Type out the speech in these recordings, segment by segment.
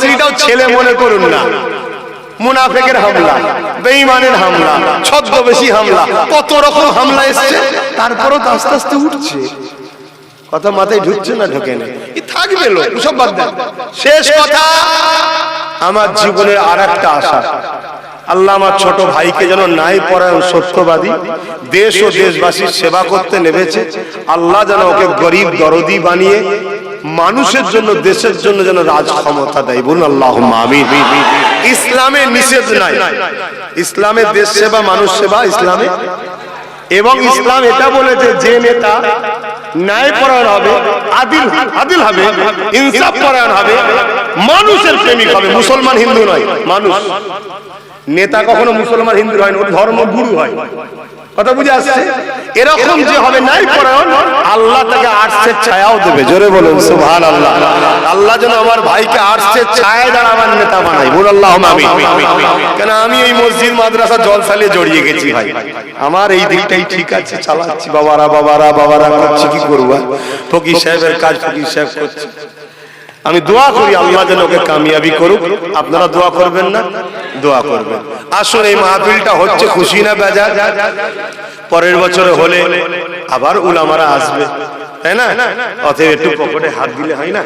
স্ত্রীটাও ছেলে মনে করুন না। মুনাফেকের হামলা, বেঈমানের হামলা, ছদ্মবেশী হামলা, কত রকম হামলা এসছে, তারপরও তো আস্তে আস্তে উঠছে। কথা মাথায় ঢুকছে না, ঢোকে না। থাকবে লোক, সব বাদ দেন। শেষ কথা, আমার জীবনের আর একটা আশা। আল্লাহ আমার ছোট ভাইকে যেন নাই পরায়ণ সত্যবাদী, দেশ ও দেশবাসীর সেবা করতে নেমেছে। আল্লাহ যেন ওকে গরিব দরদি বানিয়ে মানুষের জন্য, দেশের জন্য যেন রাজ ক্ষমতা দেয়। বলুন আল্লাহ ইসলামে নিষেধ নাই। ইসলামের দেশ সেবা, মানুষ সেবা, ইসলামে? এবং ইসলাম এটা বলেছে যে নেতা ন্যায় পরায়ণ হবে, আদিল আদিল হবে, ইনসাফ পরায়ণ হবে, মানুষের প্রেমিক হবে, মুসলমান হিন্দু নয়, মানুষ। নেতা কখনো মুসলমান হিন্দু হয় না ধর্ম গুরু হয়। কথা বুঝে আসছে? এরকম যে হবে নাই পরায়ণ আল্লাহ তাকে আর্টসের ছায়াও দেবে। জোরে বলুন সুবহান আল্লাহ আল্লাহ যেন আমার ভাইকে আর্টসের ছায়ায় দ্বারা আমার নেতা বানাই বল আল্লাহ আমি কেন আমি এই মসজিদ মাদ্রাসা জলসালে জড়িয়ে গেছি ভাই? আমার এই দিকটাই ঠিক আছে চালাচ্ছি। বাবারা বাবারা বাবারা করছি কি করব? ফকির সাহেবের কাজ ফকির সাহেব করছে। আমি দোয়া করি আল্লাহ যেন ওকে কামিয়াবি করুক। আপনারা দোয়া করবেন না? দোয়া করবেন। আসলে এই মাহফিলটা হচ্ছে খুশি না বেজার পরের বছরে হলে আবার উলামারা আসবে। তাই না? অতএব একটু পকেটে হাত দিলে হয় না?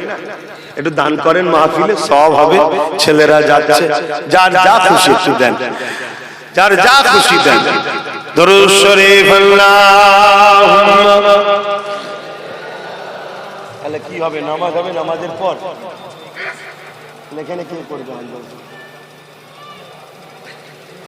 একটু দান করেন মাহফিলে, সব হবে। ছেলেরা যাচ্ছে। যার যা খুশি একটু দেন। যার যা খুশি দেন। দরুদ শরীফ তাহলে কি হবে? নামাজ হবে নামাজের পর। এখানে কে করবে?